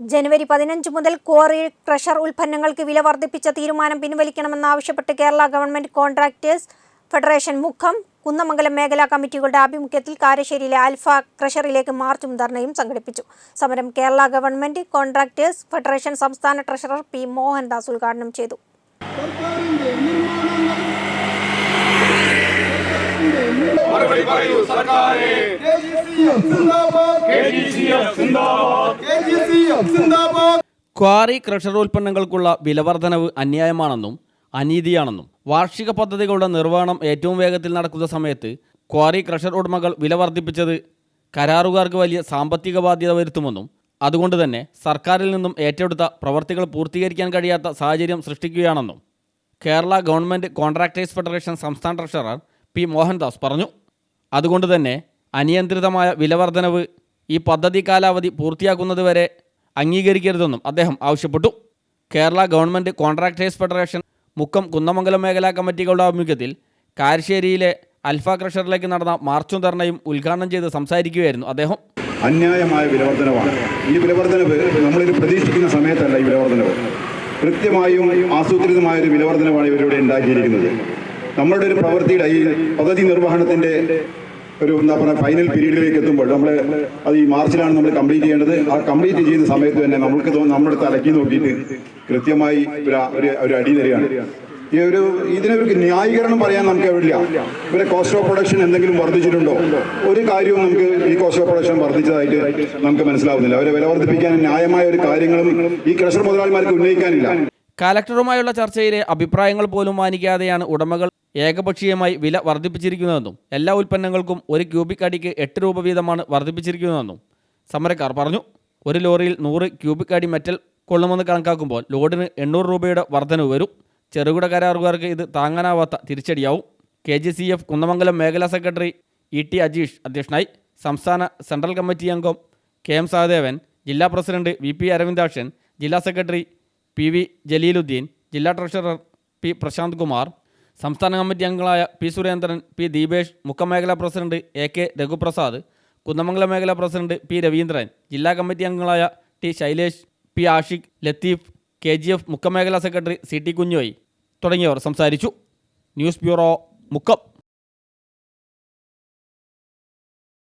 ജനുവരി പതിനഞ്ച് മുതൽ quarry crusher ഉൽപ്പന്നങ്ങൾക്ക് വില വർദ്ധിപ്പിച്ച തീരുമാനം പിൻവലിക്കണമെന്നാവശ്യപ്പെട്ട് കേരള ഗവൺമെന്റ് കോൺട്രാക്ടേഴ്സ് ഫെഡറേഷൻ മുഖം കുന്നമംഗലം മേഖലാ കമ്മിറ്റികളുടെ ആഭിമുഖ്യത്തിൽ കാരശ്ശേരിയിലെ ആൽഫ ക്രഷറിലേക്ക് മാർച്ചും ധർണയും സംഘടിപ്പിച്ചു. സമരം കേരള ഗവൺമെന്റ് കോൺട്രാക്ടേഴ്സ് ഫെഡറേഷൻ സംസ്ഥാന ട്രഷറർ പി മോഹൻദാസ് ഉദ്ഘാടനം ചെയ്തു. മറുപടി പറയൂ സർക്കാരെ. ക്വാറി ക്രഷർ ഉൽപ്പന്നങ്ങൾക്കുള്ള വിലവർധനവ് അന്യായമാണെന്നും അനീതിയാണെന്നും വാർഷിക പദ്ധതികളുടെ നിർവഹണം ഏറ്റവും വേഗത്തിൽ നടക്കുന്ന സമയത്ത് ക്വാറി ക്രഷർ ഉടമകൾ വില വർദ്ധിപ്പിച്ചത് കരാറുകാർക്ക് വലിയ സാമ്പത്തിക ബാധ്യത വരുത്തുമെന്നും അതുകൊണ്ട് തന്നെ സർക്കാരിൽ നിന്നും ഏറ്റെടുത്ത പ്രവർത്തികൾ പൂർത്തീകരിക്കാൻ കഴിയാത്ത സാഹചര്യം സൃഷ്ടിക്കുകയാണെന്നും കേരള ഗവൺമെന്റ് കോൺട്രാക്ടേഴ്സ് ഫെഡറേഷൻ സംസ്ഥാന ട്രഷറർ പി മോഹൻദാസ് പറഞ്ഞു. അതുകൊണ്ട് തന്നെ അനിയന്ത്രിതമായ വിലവർധനവ് ഈ പദ്ധതി കാലാവധി പൂർത്തിയാക്കുന്നതുവരെ അംഗീകരിക്കരുതെന്നും അദ്ദേഹം ആവശ്യപ്പെട്ടു. Kerala government contractors federation Mukkam Kunnamangalam മേഖലാ കമ്മിറ്റികളുടെ ആഭിമുഖ്യത്തിൽ കാരശ്ശേരിയിലെ അൽഫ ക്രഷറിലേക്ക് നടന്ന മാർച്ചും ധർണയും ഉദ്ഘാടനം ചെയ്ത് സംസാരിക്കുകയായിരുന്നു അദ്ദേഹം. അന്യായമായ വിലവർദ്ധനവാണ്. ഈ വിലവർധനവ് നമ്മളിത് പ്രതീക്ഷിക്കുന്ന സമയത്തല്ല ഈ വിലവർദ്ധനവ്. കൃത്യമായും ആസൂത്രിതമായ ഒരു വിലവർധനവാണ് ഇവരിവിടെ ഉണ്ടാക്കിയിരിക്കുന്നത്. നമ്മളുടെ ഒരു പ്രവൃത്തിയുടെ ഈ പദ്ധതി നിർവഹണത്തിന്റെ ഒരു എന്താ പറയുക ഫൈനൽ പീരീഡിലേക്ക് എത്തുമ്പോൾ നമ്മൾ അത് ഈ മാർച്ചിലാണ് നമ്മൾ കംപ്ലീറ്റ് ചെയ്യേണ്ടത്. ആ കംപ്ലീറ്റ് ചെയ്യുന്ന സമയത്ത് തന്നെ നമുക്ക് തോ- നമ്മുടെ തലക്കി നോക്കിയിട്ട് കൃത്യമായി ഒരു ഒരു അടി തരികയാണ്. ഈ ഒരു ഇതിനൊരു ന്യായീകരണം പറയാൻ നമുക്ക് എവിടെയില്ല ഇവരെ കോസ്റ്റ് ഓഫ് പ്രൊഡക്ഷൻ എന്തെങ്കിലും വർദ്ധിച്ചിട്ടുണ്ടോ? ഒരു കാര്യവും നമുക്ക് ഈ കോസ്റ്റ് ഓഫ് പ്രൊഡക്ഷൻ വർദ്ധിച്ചതായിട്ട് നമുക്ക് മനസ്സിലാവുന്നില്ല. അവരെ വില വർദ്ധിപ്പിക്കാൻ ന്യായമായ ഒരു കാര്യങ്ങളും ഈ ക്രഷർ മുതലാളിമാർക്ക് ഉന്നയിക്കാനില്ല. കലക്ടറുമായുള്ള ചർച്ചയിലെ അഭിപ്രായങ്ങൾ പോലും മാനിക്കാതെയാണ് ഉടമകൾ ഏകപക്ഷീയമായി വില വർദ്ധിപ്പിച്ചിരിക്കുന്നതെന്നും എല്ലാ ഉൽപ്പന്നങ്ങൾക്കും ഒരു ക്യൂബിക് അടിക്ക് എട്ട് രൂപ വീതമാണ് വർദ്ധിപ്പിച്ചിരിക്കുന്നതെന്നും സമരക്കാർ പറഞ്ഞു. ഒരു ലോറിയിൽ നൂറ് ക്യൂബിക് അടി മെറ്റൽ കൊള്ളുമെന്ന് കണക്കാക്കുമ്പോൾ ലോഡിന് എണ്ണൂറ് രൂപയുടെ വർധനവ് വരും. ചെറുകിട കരാറുകാർക്ക് ഇത് താങ്ങാനാവാത്ത തിരിച്ചടിയാവും. K G C F Kunnamangalam മേഖലാ സെക്രട്ടറി ഇ ടി അജീഷ് അധ്യക്ഷനായി സംസ്ഥാന സെൻട്രൽ കമ്മിറ്റി അംഗം കെ എം സഹദേവൻ ജില്ലാ പ്രസിഡന്റ് വി പി അരവിന്ദാക്ഷൻ ജില്ലാ സെക്രട്ടറി പി വി ജലീലുദ്ദീൻ ജില്ലാ ട്രഷറർ പി പ്രശാന്ത് കുമാർ സംസ്ഥാന കമ്മിറ്റി അംഗങ്ങളായ P Surendran P Deepesh മുഖമേഖലാ president A K Raghuprasad Kunnamangalam മേഖലാ പ്രസിഡന്റ് പി രവീന്ദ്രൻ ജില്ലാ കമ്മിറ്റി അംഗങ്ങളായ T Shailesh P Ashiq Latheef K G F മുഖമേഖലാ secretary C T Kunhoi തുടങ്ങിയവർ സംസാരിച്ചു. News bureau Mukkam.